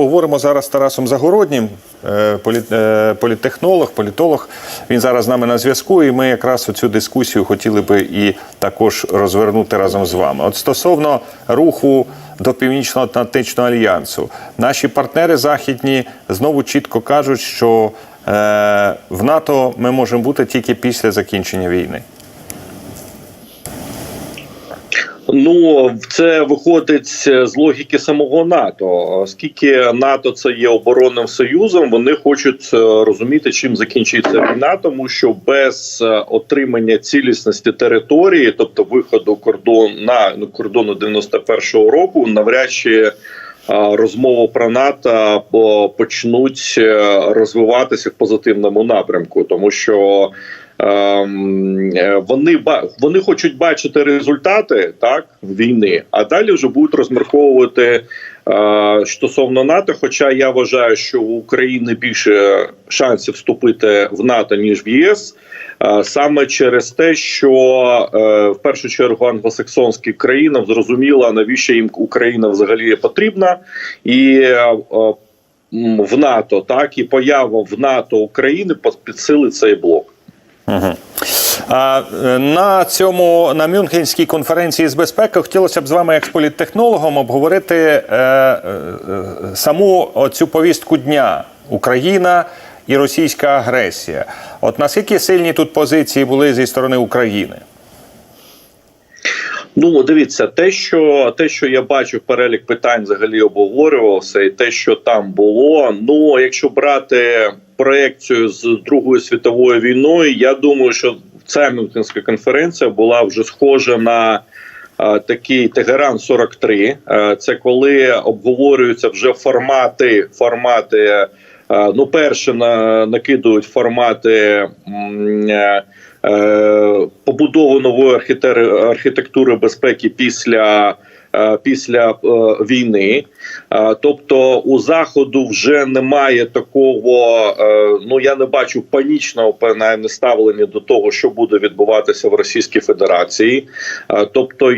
поговоримо зараз з Тарасом Загороднім, е, е, політтехнолог, політолог. Він зараз з нами на зв'язку, і ми якраз цю дискусію хотіли би і також розвернути разом з вами. От стосовно руху до Північно-Атлантичного альянсу, наші партнери західні знову чітко кажуть, що е, в НАТО ми можемо бути тільки після закінчення війни. Ну це виходить з логіки самого НАТО. Оскільки НАТО це є оборонним союзом, вони хочуть е, розуміти, чим закінчиться війна, тому що без е, отримання цілісності території, тобто виходу кордон на ну, кордону 91-го року, навряд чи е, розмови про НАТО по- почнуть е, розвиватися в позитивному напрямку, тому що. Ем, е, Вони вони хочуть бачити результати так війни, а далі вже будуть розмірковувати е, стосовно НАТО. Хоча я вважаю, що у України більше шансів вступити в НАТО ніж в ЄС, е, саме через те, що в першу чергу англосаксонським країнам зрозуміло, навіщо їм Україна взагалі потрібна, і в НАТО так і поява в НАТО України підсилить цей блок. А е, на цьому на Мюнхенській конференції з безпеки хотілося б з вами, як з політтехнологом, обговорити е, е, саму цю повістку дня Україна і російська агресія. От наскільки сильні тут позиції були зі сторони України? Ну, дивіться, те, що те, що я бачу, перелік питань взагалі обговорювався, і те, що там було. Ну, якщо брати проекцію з Другою світовою війною, я думаю, що ця Мюнхенська конференція була вже схожа на. е, Такий Тегеран 43 Е, Це коли обговорюються вже формати. Формати, е, ну, перше на накидують формати м, е, побудову нової архітектури безпеки після. Е, Після е, війни, Е, тобто у заходу вже немає такого. ну я не бачу панічного принаймні ставлення до того, що буде відбуватися в Російській Федерації. Тобто,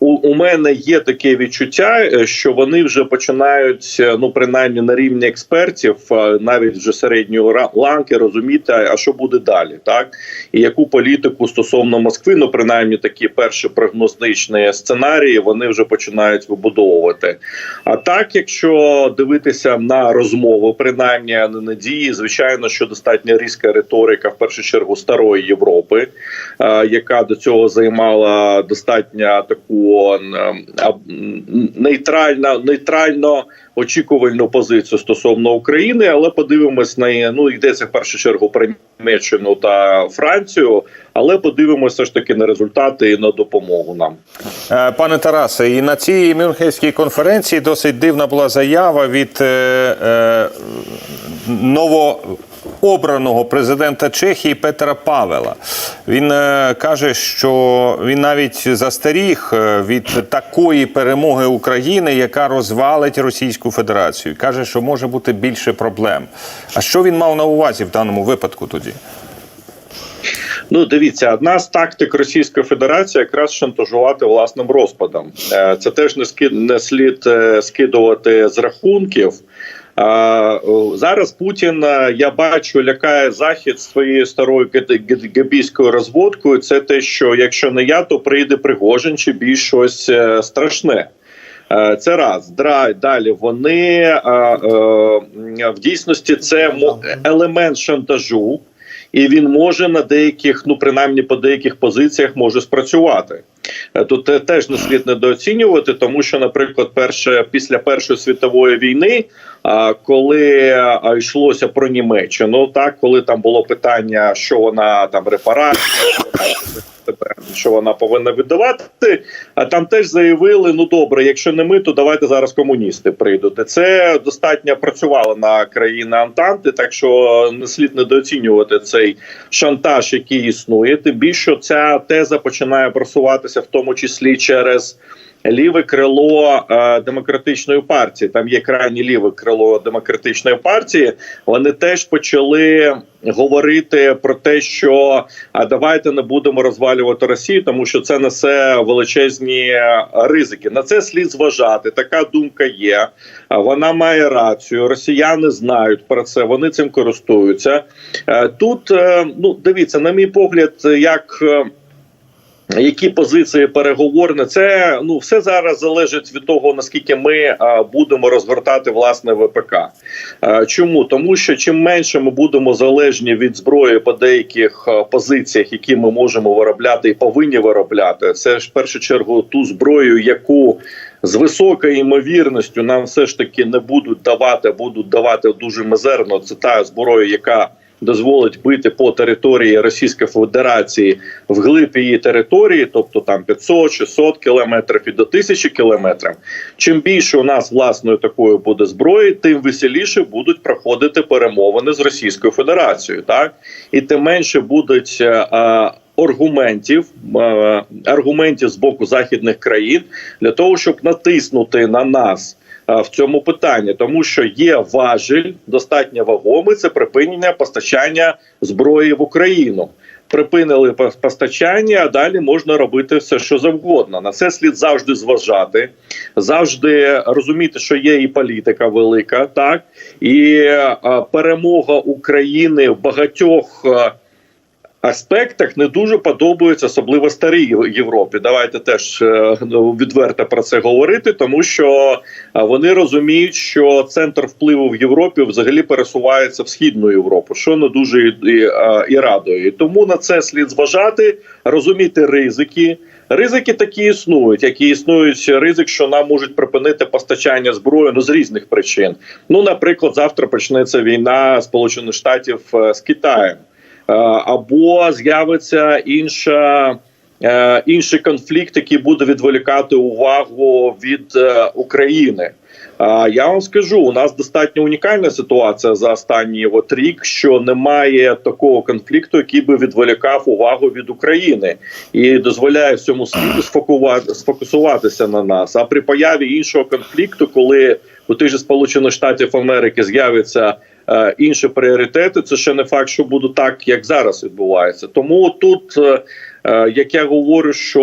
у, мене є таке відчуття, що вони вже починають, ну принаймні на рівні експертів, навіть вже середньої ланки, розуміти, а що буде далі, так і яку політику стосовно Москви, ну принаймні такі перші прогностичні сценарії, вони вже починають вибудовувати. А так, якщо дивитися на розмову, принаймні а не на дії, звичайно, що достатньо різка риторика, в першу чергу старої Європи, е, яка до цього займала достатньо таку е, нейтрально, нейтрально очікувальну позицію стосовно України, але подивимось на ну йдеться в першу чергу про Німеччину та Францію, але подивимося ж таки на результати і на допомогу нам. Е, Пане Тарасе, і на цій Мюнхенській конференції досить дивна була заява від е, е, новообраного президента Чехії Петра Павела. Він е, каже, що він навіть застеріг е, від такої перемоги України, яка розвалить Російську Федерацію. Каже, що може бути більше проблем. А що він мав на увазі в даному випадку тоді? Ну, дивіться, одна з тактик Російської Федерації якраз шантажувати власним розпадом. Е, Це теж не слід е, скидувати з рахунків. Зараз Путін, е, я бачу, лякає захід своєю старою ге- ге- гебійською розводкою. Це те, що якщо не я, то прийде Пригожин чи більш щось страшне. Це раз далі. Вони в дійсності це елемент шантажу, і він може на деяких, ну принаймні по деяких позиціях може спрацювати. Е, Тут те- теж не слід недооцінювати, тому що, наприклад, перше після Першої світової війни, коли йшлося про Німеччину, так коли там було питання, що вона там репарація, що вона повинна віддавати, там теж заявили: ну добре, якщо не ми, то давайте зараз комуністи прийдуть. Це достатньо працювало на країни Антанти, так що не слід недооцінювати цей шантаж, який існує. Тим більше ця теза починає просуватися, в тому числі через ліве крило е, демократичної партії. Там є крайнє ліве крило демократичної партії. Вони теж почали говорити про те, що а давайте не будемо розвалювати Росію, тому що це несе величезні е, ризики. На це слід зважати. Така думка є. Вона має рацію. Росіяни знають про це. Вони цим користуються. Е, Тут е, ну дивіться, на мій погляд, як. Які позиції переговорні, це ну все зараз залежить від того наскільки ми а, будемо розгортати власне ВПК. А, чому тому, що чим менше ми будемо залежні від зброї по деяких а, позиціях, які ми можемо виробляти і повинні виробляти, це ж в першу чергу ту зброю, яку з високою ймовірністю нам все ж таки не будуть давати, будуть давати дуже мизерно. Це та зброя, яка дозволить бити по території Російської Федерації вглиб її території, тобто там 500-600 кілометрів і до 1000 кілометрів. Чим більше у нас власної такої буде зброї, тим веселіше будуть проходити перемовини з Російською Федерацією, так і тим менше будуть. е, е, Аргументів е, аргументів з боку західних країн для того, щоб натиснути на нас в цьому питанні, тому що є важель достатньо вагомий це припинення постачання зброї в Україну. Припинили постачання, а далі можна робити все, що завгодно. На це слід завжди зважати, завжди розуміти, що є і політика велика, так і е, перемога України в багатьох. Аспектах не дуже подобаються, особливо старій Європі. Давайте теж е, ну, відверто про це говорити, тому що е, вони розуміють, що центр впливу в Європі взагалі пересувається в східну Європу, що не дуже і, і, е, і радує. Тому на це слід зважати, розуміти ризики. Ризики такі існують, які існують ризик, що нам можуть припинити постачання зброї ну з різних причин. Ну, наприклад, завтра почнеться війна Сполучених Штатів з Китаєм. Е, або з'явиться інша. е, Інший конфлікт, який буде відволікати увагу від е, України. А я вам скажу, у нас достатньо унікальна ситуація за останній от рік, що немає такого конфлікту, який би відволікав увагу від України і дозволяє всьому світу сфокусуватися на нас. А при появі іншого конфлікту, коли у тих же Сполучених Штатів Америки з'явиться е, інші пріоритети, це ще не факт, що буде так, як зараз відбувається. Тому тут, е, е, як я говорю, що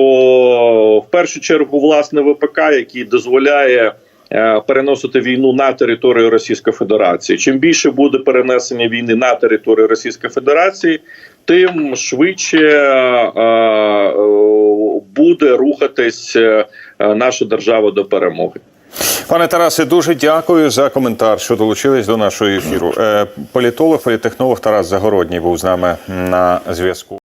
в першу чергу власне ВПК, який дозволяє. е, Переносити війну на територію Російської Федерації. Чим більше буде перенесення війни на територію Російської Федерації, тим швидше е, е, буде рухатись е, наша держава до перемоги. Пане Тарасе, дуже дякую за коментар, що долучились до нашого ефіру. Е, Політолог, політехнолог Тарас Загородній був з нами на зв'язку.